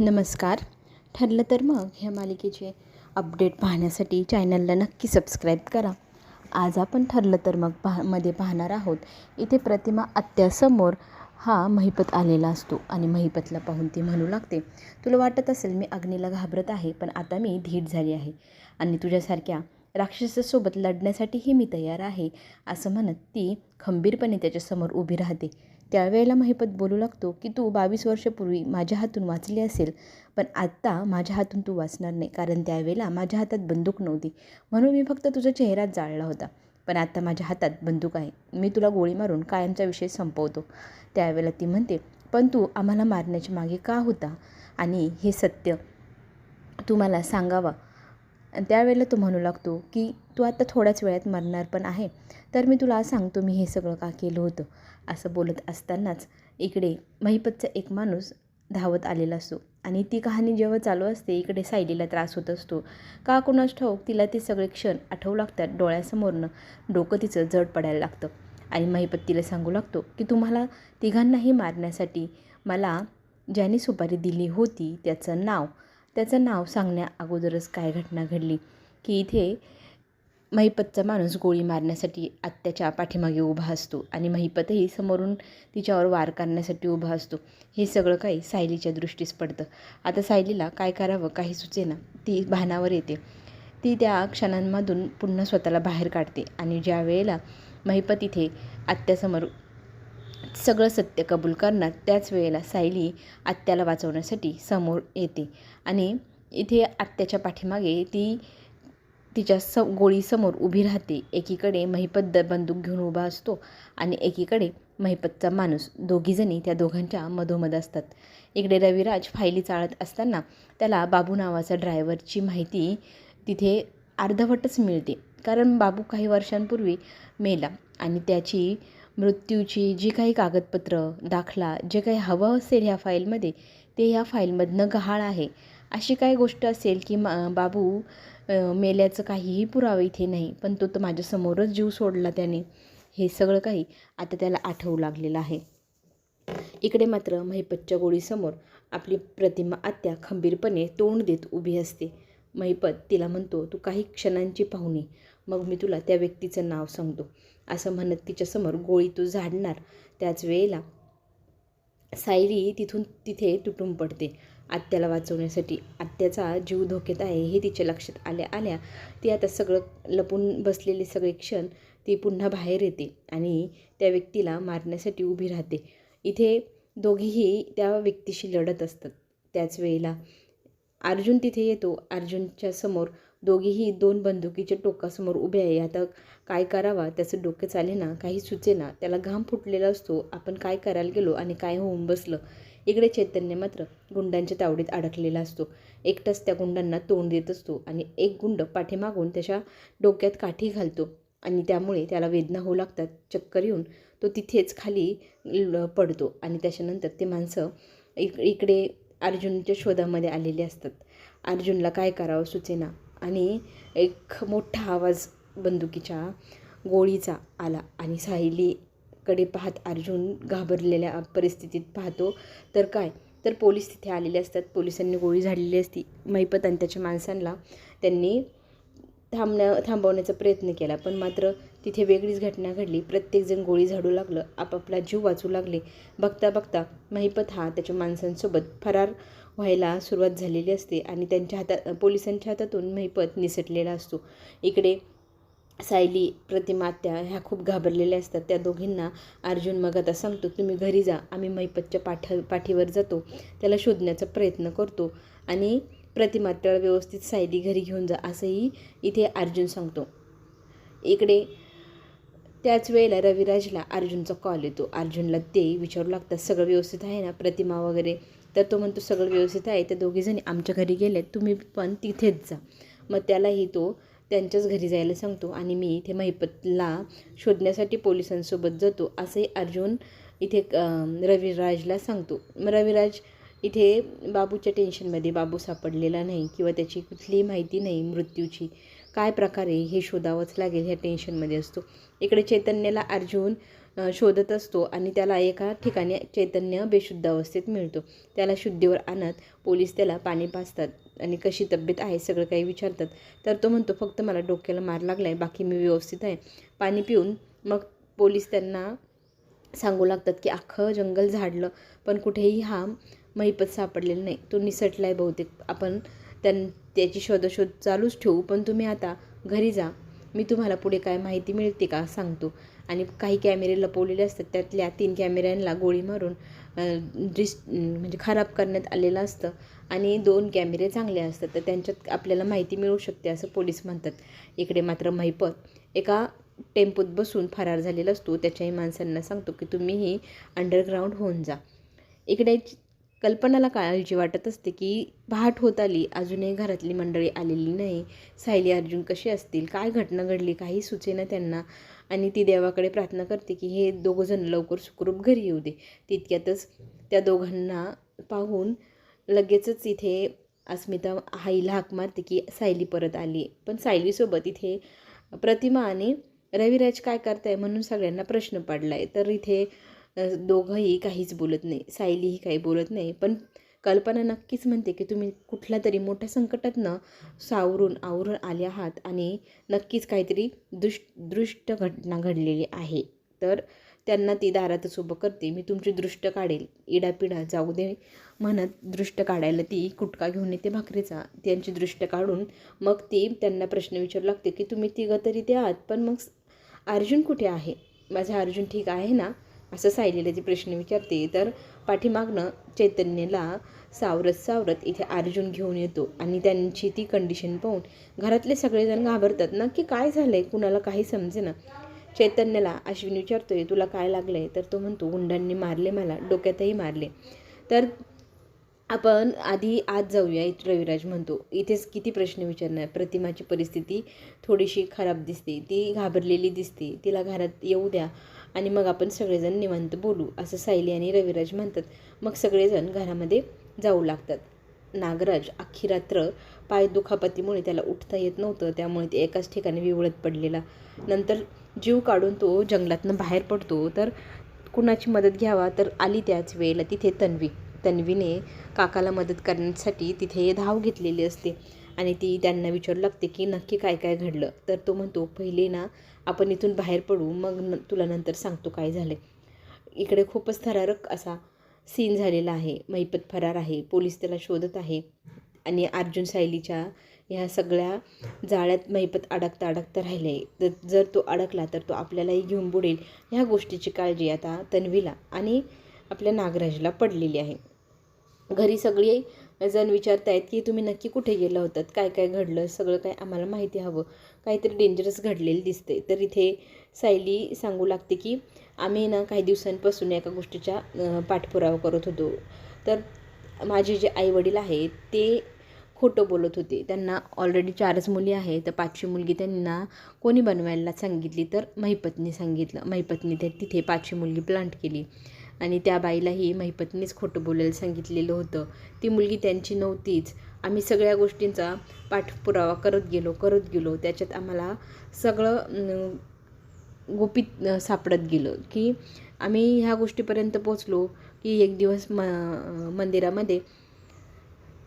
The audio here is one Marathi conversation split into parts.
नमस्कार. ठरलं तर मग ह्या मालिकेचे अपडेट पाहण्यासाठी चॅनलला नक्की सबस्क्राईब करा. आज आपण ठरलं तर मग पहा मध्ये पाहणार आहोत. इथे प्रतिमा आत्यासमोर हा महिपत आलेला असतो आणि महिपतला पाहून ती म्हणू लागते तुला वाटत असेल मी अग्नीला घाबरत आहे पण आता मी धीट झाली आहे आणि तुझ्यासारख्या राक्षसासोबत लढण्यासाठीही मी तयार आहे असं म्हणत ती खंबीरपणे त्याच्यासमोर उभी राहते. त्यावेळेला महिपत बोलू लागतो की तू बावीस वर्षापूर्वी माझ्या हातून वाचली असेल पण आत्ता माझ्या हातून तू वाचणार नाही कारण त्यावेळेला माझ्या हातात बंदूक नव्हती. म्हणून मी फक्त तुझा चेहरा जाळला होता. पण आत्ता माझ्या हातात बंदूक आहे. मी तुला गोळी मारून कायमचा विषय संपवतो. त्यावेळेला ती म्हणते पण तू आम्हाला मारण्याच्या मागे का होता? आणि हे सत्य तू मला सांगावा त्यावेळेला तो म्हणू लागतो की तू आता थोड्याच वेळात मरणार पण आहे तर मी तुला सांगतो मी हे सगळं का केलं होतं असं बोलत असतानाच इकडे महिपतचा एक माणूस धावत आलेला असतो. आणि ती कहाणी जेव्हा चालू असते इकडे सायलीला त्रास होत असतो. का कोणास ठाऊक तिला ते सगळे क्षण आठवू लागतात डोळ्यासमोरनं डोकं तिचं जड पडायला लागतं. आणि महिपत तिला सांगू लागतो की तुम्हाला तिघांनाही मारण्यासाठी मला ज्याने सुपारी दिली होती त्याचं नाव त्याचं नाव सांगण्या अगोदरच काय घटना घडली की इथे महिपतचा माणूस गोळी मारण्यासाठी आत्याच्या पाठीमागे उभा असतो आणि महिपतही समोरून तिच्यावर वार करण्यासाठी उभा असतो. हे सगळं काही सायलीच्या दृष्टीस पडतं. आता सायलीला काय करावं काही सुचेना. ती भानावर येते. ती त्या क्षणांमधून पुन्हा स्वतःला बाहेर काढते आणि ज्या वेळेला महिपत इथे आत्यासमोर सगळं सत्य कबूल करणार त्याच वेळेला सायली आत्याला वाचवण्यासाठी समोर येते. आणि इथे आत्याच्या पाठीमागे ती तिच्या स गोळीसमोर उभी राहते. एकीकडे महिपत द बंदूक घेऊन उभा असतो आणि एकीकडे महिपतचा माणूस. दोघीजणी त्या दोघांच्या मधोमध असतात. इकडे रविराज फायली चाळत असताना त्याला बाबू नावाचा ड्रायव्हरची माहिती तिथे अर्धवटच मिळते. कारण बाबू काही वर्षांपूर्वी मेला आणि त्याची मृत्यूची जी काही कागदपत्र दाखला जे काही हवं असेल ह्या फाईलमध्ये ते ह्या फाईलमधनं गहाळ आहे. अशी काही गोष्ट असेल की मा बाबू मेल्याचं काहीही पुरावा इथे नाही पण तो तर माझ्यासमोरच जीव सोडला त्याने. हे सगळं काही आता त्याला आठवू लागलेलं आहे. इकडे मात्र महिपतच्या गोळीसमोर आपली प्रतिमा आत्या खंबीरपणे तोंड देत उभी असते. महिपत तिला म्हणतो तू काही क्षणांची पाहुणी. मग मी तुला त्या व्यक्तीचं नाव सांगतो. असं म्हणत तिच्यासमोर गोळी तू झाडणार. त्याच वेळेला सायली तिथून तिथे तुटून पडते. आत्याला वाचवण्यासाठी आत्याचा जीव धोक्यात आहे हे तिच्या लक्षात आल्या आल्या ती आता सगळं लपून बसलेले सगळे क्षण ती पुन्हा बाहेर येते आणि त्या व्यक्तीला मारण्यासाठी उभी राहते. इथे दोघीही त्या व्यक्तीशी लढत असतात. त्याच वेळेला अर्जुन तिथे येतो. अर्जुनच्या समोर दोघीही दोन बंदुकीच्या टोकासमोर उभे आहे. आता काय करावा? त्याचं डोकं चाले ना काही सुचे ना त्याला घाम फुटलेला असतो. आपण काय करायला गेलो आणि काय होऊन बसलं? इकडे चैतन्य मात्र गुंडांच्या तावडीत अडकलेला असतो. एकटाच त्या गुंडांना तोंड देत असतो आणि एक गुंड पाठीमागून त्याच्या डोक्यात काठी घालतो आणि त्यामुळे त्याला वेदना होऊ लागतात. चक्कर येऊन तो तिथेच खाली पडतो आणि त्याच्यानंतर ते माणसं इक इकडे अर्जुनच्या शोधामध्ये आलेले असतात. अर्जुनला काय करावं सुचेना. आणि एक मोठा आवाज बंदुकीच्या गोळीचा आला आणि सायलीकडे पाहत अर्जुन घाबरलेल्या परिस्थितीत पाहतो. तर काय? तर पोलीस तिथे आलेले असतात. पोलिसांनी गोळी झाडलेली असती. मैपत आणि त्याच्या माणसांना त्यांनी थांबण्या थांबवण्याचा प्रयत्न केला. पण मात्र तिथे वेगळीच घटना घडली. प्रत्येकजण गोळी झाडू लागलं. आपापला जीव वाचू लागले. बघता बघता महिपत हा त्याच्या माणसांसोबत फरार व्हायला सुरुवात झालेली असते आणि त्यांच्या हातात पोलिसांच्या हातातून महिपत निसटलेला असतो. इकडे सायली प्रतिमात्या ह्या खूप घाबरलेल्या असतात. त्या दोघींना अर्जुन मग आता सांगतो तुम्ही घरी जा आम्ही महिपतच्या पाठ पाठीवर जातो. त्याला शोधण्याचा प्रयत्न करतो आणि प्रतिमात्याला व्यवस्थित सायली घरी घेऊन जा असंही इथे अर्जुन सांगतो. इकडे त्याच वेळेला रविराजला अर्जुनचा कॉल येतो. अर्जुनला ते विचारू लागतात सगळं व्यवस्थित आहे ना? प्रतिमा वगैरे? तर तो म्हणतो सगळं व्यवस्थित आहे. त्या दोघीजणी आमच्या घरी गेलेत तुम्ही पण तिथेच जा. मग त्यालाही तो त्यांच्याच घरी जायला सांगतो आणि मी इथे महिपतला शोधण्यासाठी पोलिसांसोबत जातो असंही अर्जुन इथे रविराजला सांगतो. मग रविराज इथे बाबूच्या टेन्शनमध्ये बाबू सापडलेला नाही किंवा त्याची कुठलीही माहिती नाही मृत्यूची. काय प्रकारे हे शोधावंच लागेल ह्या टेन्शनमध्ये असतो. इकडे चैतन्याला अर्जुन शोधत असतो आणि त्याला एका ठिकाणी चैतन्य बेशुद्ध अवस्थेत मिळतो. त्याला शुद्धीवर आणत पोलीस त्याला पाणी पाजतात आणि कशी तब्येत आहे सगळं काही विचारतात. तर तो म्हणतो फक्त मला डोक्याला मार लागला आहे बाकी मी व्यवस्थित आहे. पाणी पिऊन मग पोलीस त्यांना सांगू लागतात की अख्खं जंगल झाडलं पण कुठेही हा महिपत सापडलेला नाही. तो निसटला आहे बहुतेक. आपण त्यां त्याची शोधाशोध चालूच ठेवू पण तुम्ही आता घरी जा. मी तुम्हाला पुढे काय माहिती मिळते का सांगतो. आणि काही कॅमेरे लपवलेले असतात त्यातल्या तीन कॅमेऱ्यांना गोळी मारून डिस म्हणजे खराब करण्यात आलेलं असतं. आणि दोन कॅमेरे चांगले असतात तर त्यांच्यात आपल्याला माहिती मिळू शकते असं पोलीस म्हणतात. इकडे मात्र महिपत एका टेम्पोत बसून फरार झालेला असतो. त्याच्याही माणसांना सांगतो की तुम्हीही अंडरग्राऊंड होऊन जा. इकडे कल्पनाला काळजी वाटत असते की पहाट होत आली अजूनही घरातली मंडळी आलेली नाही. सायली अर्जुन कशी असतील? काय घटना घडली? काही सुचेना त्यांना आणि ती देवाकडे प्रार्थना करते की हे दोघंजण लवकर सुखरूप घरी येऊ दे. तितक्यातच त्या दोघांना पाहून लगेचच इथे अस्मिता आईला हाक मारते की सायली परत आली. पण सायलीसोबत इथे प्रतिमा आणि रविराज काय करताय म्हणून सगळ्यांना प्रश्न पडला आहे तर इथे दोघंही काहीच बोलत नाही. सायलीही काही बोलत नाही. पण कल्पना नक्कीच म्हणते की तुम्ही कुठल्या तरी मोठ्या संकटातनं सावरून आवरून आले आहात आणि नक्कीच काहीतरी दुष् दृष्ट घटना घडलेली आहे. तर त्यांना ती दारातच उभं करते. मी तुमची दृष्ट काढेल. इडापिडा जाऊ दे म्हणत दृष्ट काढायला ती कुटका घेऊन येते भाकरीचा. त्यांची दृष्ट काढून मग ती त्यांना प्रश्न विचारू लागते की तुम्ही तिघं तरी ते आहात पण मग अर्जुन कुठे आहे? माझा अर्जुन ठीक आहे ना? असं सायलीला ती प्रश्न विचारते तर पाठीमागनं चैतन्यला सावरत सावरत इथे अर्जुन घेऊन येतो आणि त्यांची ती कंडिशन पाहून घरातले सगळेजण घाबरतात ना की काय झालं आहे कुणाला काही समजे ना चैतन्याला अश्विन विचारतोय तुला काय लागलं आहे तर तो म्हणतो गुंडांनी मारले मला डोक्यातही मारले. तर आपण आधी आज जाऊया रविराज म्हणतो. इथेच किती प्रश्न विचारणार? प्रतिमाची परिस्थिती थोडीशी खराब दिसते ती घाबरलेली दिसते. तिला घरात येऊ द्या. आणि मग आपण सगळेजण निवांत बोलू असं सायली आणि रविराज म्हणतात. मग सगळेजण घरामध्ये जाऊ लागतात. नागराज अख्खी रात्र पाय दुखापतीमुळे त्याला उठता येत नव्हतं त्यामुळे ते एकाच ठिकाणी विवळत पडलेला. नंतर जीव काढून तो जंगलातनं बाहेर पडतो. तर कुणाची मदत घ्यावा? तर आली त्याच वेळेला तिथे तन्वी. तन्वीने काकाला मदत करण्यासाठी तिथे धाव घेतलेली असते. आणि ती त्यांना विचारू लागते की नक्की काय काय घडलं. तर तो म्हणतो पहिले ना आपण इथून बाहेर पडू मग न तुला नंतर सांगतो काय झालं इकडे खूपच थरारक असा सीन झालेला आहे. मैपत फरार आहे. पोलीस त्याला शोधत आहे. आणि अर्जुन सायलीच्या ह्या सगळ्या जाळ्यात मैपत अडकता अडकता राहिले तर जर तो अडकला तर तो आपल्यालाही घेऊन बुडेल. ह्या गोष्टीची काळजी आता तन्वीला आणि आपल्या नागराजला पडलेली आहे. घरी सगळी जण विचारत आहेत की तुम्ही नक्की कुठे गेला होतात? काय काय घडलं? सगळं काय आम्हाला माहिती हवं. काहीतरी डेंजरस घडलेलं दिसते तर इथे सायली सांगू लागते की आम्ही ना काही दिवसांपासून एका गोष्टीचा पाठपुरावा करत होतो. तर माझे जे आईवडील आहेत ते खोटं बोलत होते. त्यांना ऑलरेडी चारच मुली आहेत. तर पाचवी मुलगी त्यांना कोणी बनवायला सांगितली? तर महिपत्नी सांगितलं. महिपतनी ते तिथे पाचवी मुलगी प्लांट केली. आणि त्या बाईलाही महिपतनीच खोटं बोलायला सांगितलेलं होतं. ती मुलगी त्यांची नव्हतीच. आम्ही सगळ्या गोष्टींचा पाठपुरावा करत गेलो करत गेलो. त्याच्यात आम्हाला सगळं गोपित गुपित सापडत गेलं की आम्ही ह्या गोष्टीपर्यंत पोचलो की एक दिवस म मंदिरामध्ये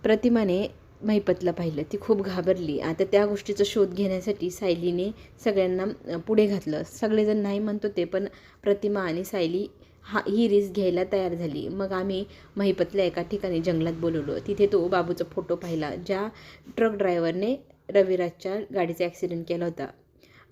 प्रतिमाने महिपतला पाहिलं. ती खूप घाबरली. आता त्या गोष्टीचा शोध घेण्यासाठी सायलीने सगळ्यांना पुढे घातलं. सगळेजण नाही म्हणत होते पण प्रतिमा आणि सायली हा ही रिस्क घ्यायला तयार झाली. मग आम्ही महिपतल्या एका ठिकाणी जंगलात बोलवलो. तिथे तो बाबूचा फोटो पाहिला ज्या ट्रक ड्रायव्हरने रविराजच्या गाडीचा ॲक्सिडेंट केला होता.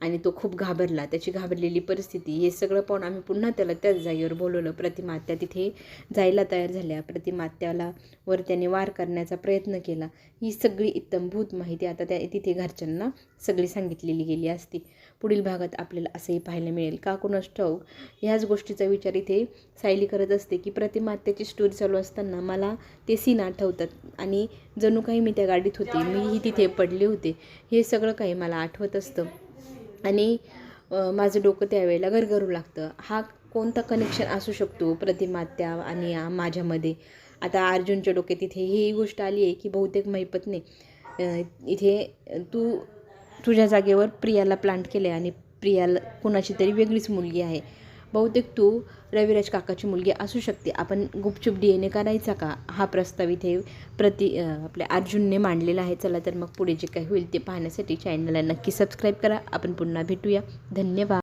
आणि तो खूप घाबरला. त्याची घाबरलेली परिस्थिती हे सगळं पाहून आम्ही पुन्हा त्याला त्याच जागेवर बोलवलं. प्रतिमात्या तिथे जायला तयार झाल्या. प्रतिमात्याला वर त्याने वार करण्याचा प्रयत्न केला. ही सगळी इत्तमभूत माहिती आता त्या तिथे घरच्यांना सगळी सांगितलेली गेली असती. पुढील भागात आपल्याला असंही पाहायला मिळेल. का कुणास ठाऊक ह्याच गोष्टीचा विचार इथे सायली करत असते की प्रतिमात्याची स्टोरी चालू असताना मला ते सीन आठवतात आणि जणू काही मी त्या गाडीत होते मीही तिथे पडले होते. हे सगळं काही मला आठवत असतं. आणि माझं डोकं त्यावेळेला गरगरू लागतं. हा कोणता कनेक्शन असू शकतो? प्रतिमात्या आणि माझ्यामध्ये. आता अर्जुनच्या डोक्यात इथे ही गोष्ट आली आहे की बहुतेक मैपतने इथे तू तुझ्या जागेवर प्रियाला प्लांट केले आणि प्रियाला कुणाची तरी वेगळीच मुलगी आहे. बहुतेक तू रविराज काकाची मुलगी असू शकते. आपण गुपचूप डी एन ए करायचा का? हा प्रस्ताव इथे प्रति आपल्या अर्जुनने मांडलेला आहे. चला तर मग पुढे जे काही होईल ते पाहण्यासाठी चॅनलला नक्की सबस्क्राईब करा. आपण पुन्हा भेटूया. धन्यवाद.